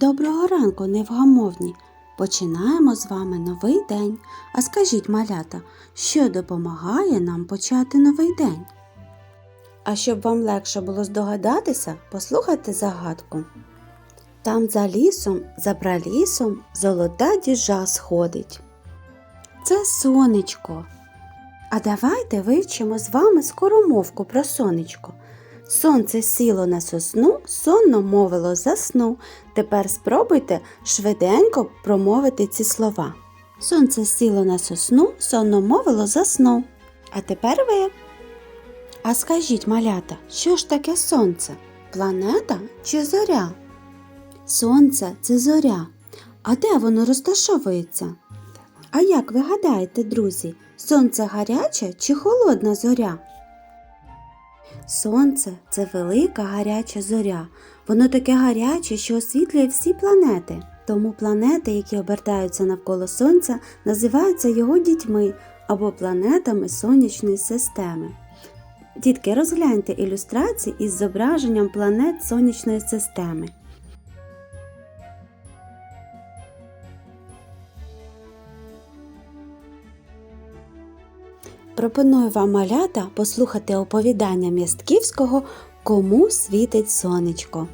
Доброго ранку, невгамовні! Починаємо з вами новий день. А скажіть, малята, що допомагає нам почати новий день? А щоб вам легше було здогадатися, послухайте загадку. Там за лісом, за пралісом, золота діжа сходить. Це сонечко. А давайте вивчимо з вами скоромовку про сонечко. Сонце сіло на сосну, сонно мовило засну. Тепер спробуйте швиденько промовити ці слова. Сонце сіло на сосну, сонно мовило засну. А тепер ви. А скажіть, малята, що ж таке сонце? Планета чи зоря? Сонце це зоря. А де воно розташовується? А як ви гадаєте, друзі, сонце гаряча чи холодна зоря? Сонце це велика гаряча зоря. Воно таке гаряче, що освітлює всі планети. Тому планети, які обертаються навколо Сонця, називаються його дітьми або планетами сонячної системи. Дітки, розгляньте ілюстрації із зображенням планет сонячної системи. Пропоную вам малята послухати оповідання Містківського Кому світить сонечко.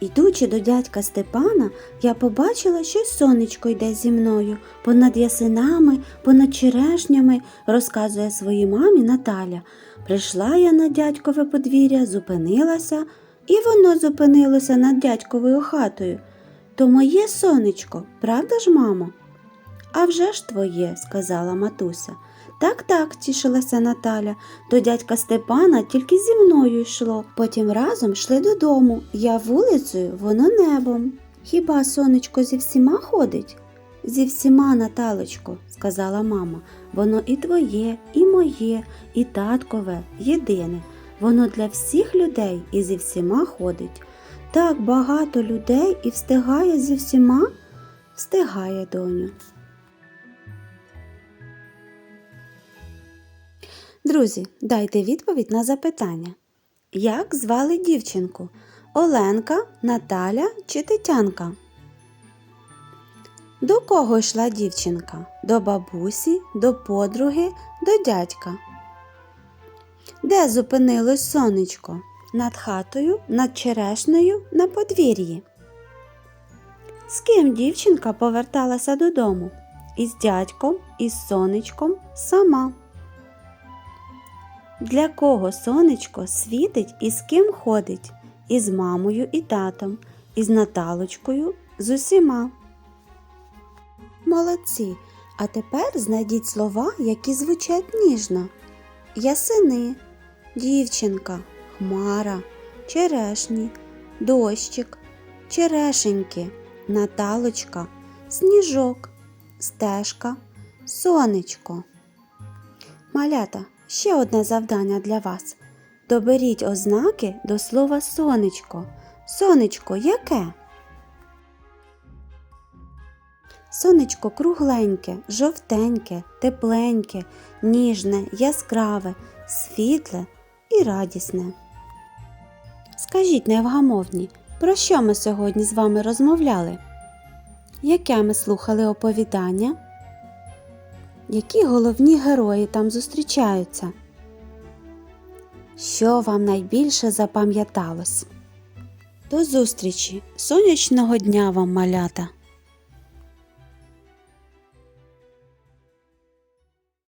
Ідучи до дядька Степана, я побачила, що сонечко йде зі мною понад ясинами, понад черешнями, розказує своїй мамі Наталя. Прийшла я на дядькове подвір'я, зупинилася, і воно зупинилося над дядьковою хатою. То моє сонечко, правда ж, мамо? А вже ж твоє, сказала матуся. Так, так, тішилася Наталя. До дядька Степана тільки зі мною йшло. Потім разом йшли додому. Я вулицею, воно небом. Хіба сонечко зі всіма ходить? Зі всіма, Наталочко, сказала мама. Воно і твоє, і моє, і таткове, єдине. Воно для всіх людей і зі всіма ходить. Так багато людей і встигає зі всіма? Встигає, доню. Друзі, дайте відповідь на запитання. Як звали дівчинку? Оленка, Наталя чи Тетянка? До кого йшла дівчинка? До бабусі, до подруги, до дядька. Де зупинилось сонечко? Над хатою, над черешнею, на подвір'ї. З ким дівчинка поверталася додому? Із дядьком, із сонечком, сама. Для кого сонечко світить і з ким ходить? Із мамою і татом, із Наталочкою, з усіма. Молодці. А тепер знайдіть слова, які звучать ніжно. Ясени, дівчинка, хмара, черешні, дощик, черешеньки, Наталочка, сніжок, стежка, сонечко. Малята. Ще одне завдання для вас. Доберіть ознаки до слова сонечко. Сонечко яке? Сонечко кругленьке, жовтеньке, тепленьке, ніжне, яскраве, світле і радісне. Скажіть, невгамовні, про що ми сьогодні з вами розмовляли? Яке ми слухали оповідання? Які головні герої там зустрічаються? Що вам найбільше запам'яталось? До зустрічі! Сонячного дня вам малята!